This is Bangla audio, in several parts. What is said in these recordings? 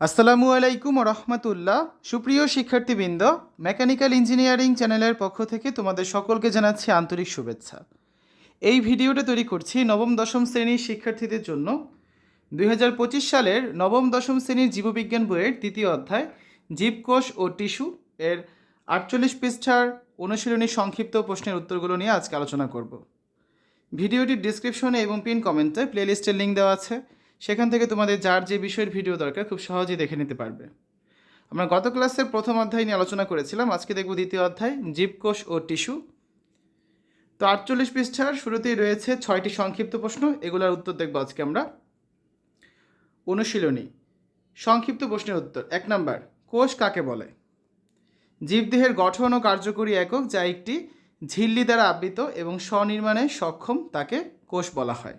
আসসালামু আলাইকুম রহমতুল্লাহ। সুপ্রিয় শিক্ষার্থীবৃন্দ, মেকানিক্যাল ইঞ্জিনিয়ারিং চ্যানেলের পক্ষ থেকে তোমাদের সকলকে জানাচ্ছি আন্তরিক শুভেচ্ছা। এই ভিডিওটা তৈরি করছি নবম দশম শ্রেণির শিক্ষার্থীদের জন্য। দু হাজার পঁচিশ সালের নবম দশম শ্রেণির জীববিজ্ঞান বইয়ের তৃতীয় অধ্যায়, জীবকোষ ও টিস্যু এর আটচল্লিশ পৃষ্ঠার অনুশীলনী সংক্ষিপ্ত প্রশ্নের উত্তরগুলো নিয়ে আজকে আলোচনা করব। ভিডিওটির ডিসক্রিপশনে এবং পিন কমেন্টে প্লেলিস্টের লিঙ্ক দেওয়া আছে। সেখান থেকে তোমাদের যার যে বিষয়ের ভিডিও দরকার খুব সহজেই দেখে নিতে পারবে। আমরা গত ক্লাসের প্রথম অধ্যায় নিয়ে আলোচনা করেছিলাম, আজকে দেখব দ্বিতীয় অধ্যায়, জীবকোষ ও টিস্যু। তো আটচল্লিশ পৃষ্ঠার শুরুতেই রয়েছে ছয়টি সংক্ষিপ্ত প্রশ্ন, এগুলোর উত্তর দেখব আজকে আমরা। অনুশীলনী, সংক্ষিপ্ত প্রশ্নের উত্তর, এক নাম্বার, কোষ কাকে বলে? জীবদেহের গঠন ও কার্যকরী একক যা একটি ঝিল্লি দ্বারা আবৃত এবং স্বনির্মাণে সক্ষম তাকে কোষ বলা হয়।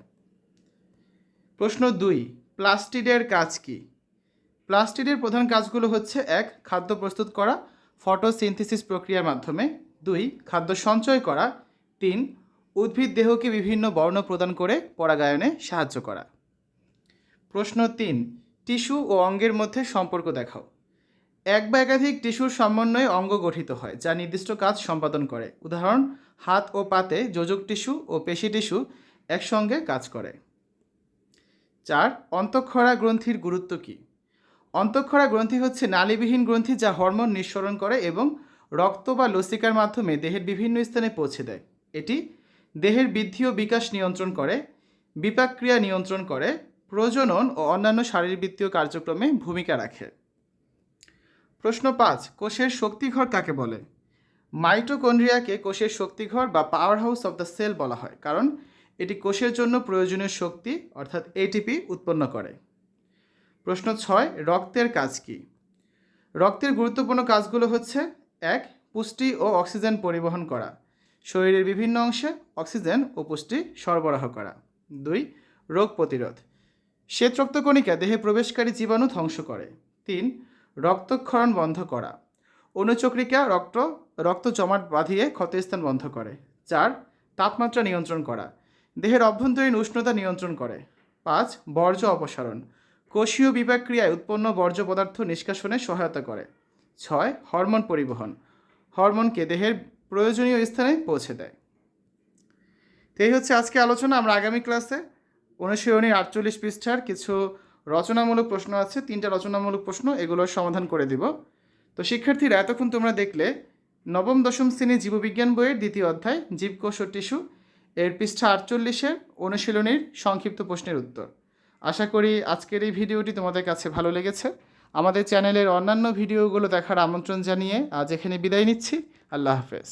প্রশ্ন দুই, প্লাস্টিডের কাজ কি? প্লাস্টিডের প্রধান কাজগুলো হচ্ছে, এক, খাদ্য প্রস্তুত করা, ফটোসিনথেসিস প্রক্রিয়ার মাধ্যমে, দুই, খাদ্য সঞ্চয় করা, তিন, উদ্ভিদ দেহকে বিভিন্ন বর্ণ প্রদান করে পরাগায়নে সাহায্য করা। প্রশ্ন তিন, টিস্যু ও অঙ্গের মধ্যে সম্পর্ক দেখাও। এক বা একাধিক টিস্যুর সমন্বয়ে অঙ্গ গঠিত হয়, যা নির্দিষ্ট কাজ সম্পাদন করে। উদাহরণ, হাত ও পাতে যোজক টিস্যু ও পেশি টিস্যু একসঙ্গে কাজ করে। চার, অন্তঃক্ষরা গ্রন্থির গুরুত্ব কী? অন্তঃক্ষরা গ্রন্থি হচ্ছে নালীবিহীন গ্রন্থি যা হরমোন নিঃসরণ করে এবং রক্ত বা লসিকার মাধ্যমে দেহের বিভিন্ন স্থানে পৌঁছে দেয়। এটি দেহের বৃদ্ধি ও বিকাশ নিয়ন্ত্রণ করে, বিপাকক্রিয়া নিয়ন্ত্রণ করে, প্রজনন ও অন্যান্য শারীরবৃত্তীয় কার্যক্রমে ভূমিকা রাখে। প্রশ্ন পাঁচ, কোষের শক্তিঘর কাকে বলে? মাইটোকন্ড্রিয়াকে কোষের শক্তিঘর বা power house of the cell বলা হয়, কারণ এটি কোষের জন্য প্রয়োজনীয় শক্তি, অর্থাৎ এটিপি উৎপন্ন করে। প্রশ্ন ছয়, রক্তের কাজ কি? রক্তের গুরুত্বপূর্ণ কাজগুলো হচ্ছে, এক, পুষ্টি ও অক্সিজেন পরিবহন করা। শরীরের বিভিন্ন অংশে অক্সিজেন ও পুষ্টি সরবরাহ করা। দুই, রোগ প্রতিরোধ। শ্বেত রক্তকণিকা দেহে প্রবেশকারী জীবাণু ধ্বংস করে। তিন, রক্তক্ষরণ বন্ধ করা। অনুচক্রিকা রক্ত রক্ত জমাট বাঁধিয়ে ক্ষতস্থান বন্ধ করে। চার, তাপমাত্রা নিয়ন্ত্রণ করা। দেহের অভ্যন্তরীণ উষ্ণতা নিয়ন্ত্রণ করে। পাঁচ, বর্জ্য অপসারণ। কোষীয় বিপাক ক্রিয়ায় উৎপন্ন বর্জ্য পদার্থ নিষ্কাশনে সহায়তা করে। ছয়, হরমোন পরিবহন। হরমোনকে দেহের প্রয়োজনীয় স্থানে পৌঁছে দেয়। তো এই হচ্ছে আজকে আলোচনা। আমরা আগামী ক্লাসে অনুশীলনীর আটচল্লিশ পৃষ্ঠার কিছু রচনামূলক প্রশ্ন আছে, তিনটা রচনামূলক প্রশ্ন এগুলোর সমাধান করে দিব। তো শিক্ষার্থীরা, এতক্ষণ তোমরা দেখলে নবম দশম শ্রেণি জীববিজ্ঞান বইয়ের দ্বিতীয় অধ্যায়, জীবকোষ ও টিস্যু। এর পৃষ্ঠা আটচল্লিশের অনুশীলনীর সংক্ষিপ্ত প্রশ্নের উত্তর। আশা করি আজকের এই ভিডিওটি তোমাদের কাছে ভালো লেগেছে। আমাদের চ্যানেলের অন্যান্য ভিডিওগুলো দেখার আমন্ত্রণ জানিয়ে আজ এখানে বিদায় নিচ্ছি। আল্লাহ হাফেজ।